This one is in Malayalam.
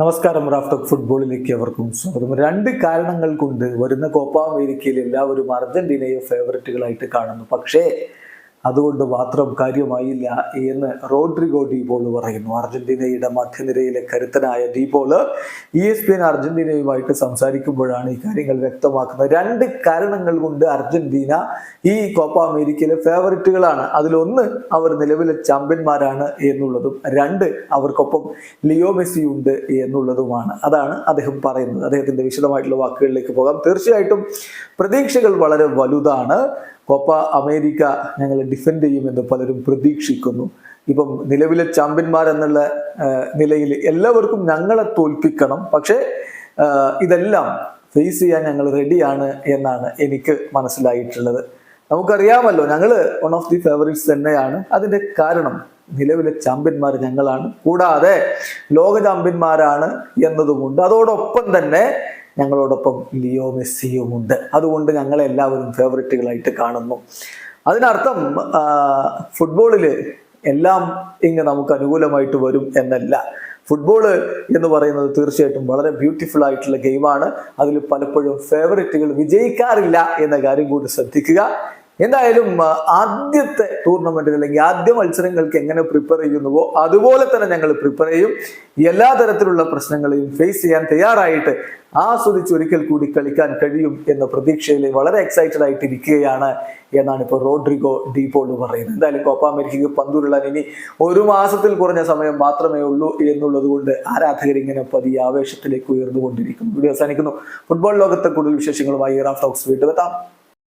നമസ്കാരം റാഫ്റ്റോക്ക് ഫുട്ബോളിലേക്ക് അവർക്കും സ്വാഗതം. രണ്ട് കാരണങ്ങൾ കൊണ്ട് വരുന്ന കോപ്പ അമേരിക്കയിൽ എല്ലാവരും അർജന്റീനയെ ഫേവററ്റുകളായിട്ട് കാണുന്നു. പക്ഷേ അതുകൊണ്ട് മാത്രം കാര്യമായില്ല എന്ന് റോഡ്രിഗോ ഡീപോൾ പറയുന്നു. അർജന്റീനയുടെ മധ്യനിരയിലെ കരുത്തനായ De Paul E S P N അർജന്റീനയുമായിട്ട് സംസാരിക്കുമ്പോഴാണ് ഈ കാര്യങ്ങൾ വ്യക്തമാക്കുന്നത്. രണ്ട് കാരണങ്ങൾ കൊണ്ട് അർജന്റീന ഈ കോപ്പ അമേരിക്കയിലെ ഫേവറിറ്റുകളാണ്. അതിലൊന്ന് അവർ നിലവിലെ ചാമ്പ്യന്മാരാണ് എന്നുള്ളതും രണ്ട് അവർക്കൊപ്പം ലിയോ മെസ്സി ഉണ്ട് എന്നുള്ളതുമാണ്. അതാണ് അദ്ദേഹം പറയുന്നത്. അദ്ദേഹത്തിന്റെ വിശദമായിട്ടുള്ള വാക്കുകളിലേക്ക് പോകാം. തീർച്ചയായിട്ടും പ്രതീക്ഷകൾ വളരെ വലുതാണ്. കോപ്പ അമേരിക്ക ഞങ്ങൾ ഡിഫെൻഡ് ചെയ്യുമെന്ന് പലരും പ്രതീക്ഷിക്കുന്നു. ഇപ്പം നിലവിലെ ചാമ്പ്യന്മാർ എന്നുള്ള നിലയിൽ എല്ലാവർക്കും ഞങ്ങളെ തോൽപ്പിക്കണം. പക്ഷേ ഇതെല്ലാം ഫേസ് ചെയ്യാൻ ഞങ്ങൾ റെഡിയാണ് എന്നാണ് എനിക്ക് മനസ്സിലായിട്ടുള്ളത്. നമുക്കറിയാമല്ലോ ഞങ്ങൾ വൺ ഓഫ് ദി ഫേവറേറ്റ്സ് തന്നെയാണ്. അതിന്റെ കാരണം നിലവിലെ ചാമ്പ്യന്മാർ ഞങ്ങളാണ്. കൂടാതെ ലോക ചാമ്പ്യന്മാരാണ് എന്നതുമുണ്ട്. അതോടൊപ്പം തന്നെ ഞങ്ങളോടൊപ്പം ലിയോ മെസ്സിയും ഉണ്ട്. അതുകൊണ്ട് ഞങ്ങളെല്ലാവരും ഫേവററ്റുകളായിട്ട് കാണുന്നു. അതിനർത്ഥം ഫുട്ബോളിൽ എല്ലാം ഇങ്ങ് നമുക്ക് അനുകൂലമായിട്ട് വരും എന്നല്ല. ഫുട്ബോൾ എന്ന് പറയുന്നത് തീർച്ചയായിട്ടും വളരെ ബ്യൂട്ടിഫുൾ ആയിട്ടുള്ള ഗെയിമാണ് അതിൽ പലപ്പോഴും ഫേവററ്റുകൾ വിജയിക്കാറില്ല എന്ന കാര്യം കൂടി ശ്രദ്ധിക്കുക. എന്തായാലും ആദ്യത്തെ ടൂർണമെന്റിൽ അല്ലെങ്കിൽ ആദ്യ മത്സരങ്ങൾക്ക് എങ്ങനെ പ്രിപ്പയർ ചെയ്യുന്നുവോ അതുപോലെ തന്നെ ഞങ്ങൾ പ്രിപ്പയർ ചെയ്യും. എല്ലാ തരത്തിലുള്ള പ്രശ്നങ്ങളെയും ഫേസ് ചെയ്യാൻ തയ്യാറായിട്ട് ആസ്വദിച്ച് ഒരിക്കൽ കൂടി കളിക്കാൻ കഴിയും എന്ന പ്രതീക്ഷയിൽ വളരെ എക്സൈറ്റഡ് ആയിട്ട് ഇരിക്കുകയാണ് എന്നാണ് ഇപ്പോൾ റോഡ്രിഗോ ഡീപോൾ പറയുന്നത്. എന്തായാലും കോപ്പ അമേരിക്കയ്ക്ക് പന്തുരുളാൻ ഇനി ഒരു മാസത്തിൽ കുറഞ്ഞ സമയം മാത്രമേ ഉള്ളൂ എന്നുള്ളത് കൊണ്ട് ആരാധകർ ഇങ്ങനെ പതിയെ ആവേശത്തിലേക്ക് ഉയർന്നുകൊണ്ടിരിക്കുന്നു. വീഡിയോ അവസാനിക്കുന്നു. ഫുട്ബോൾ ലോകത്തെ കൂടുതൽ വിശേഷങ്ങളുമായി ഇറാഫ് ടോക്സ് വീണ്ടും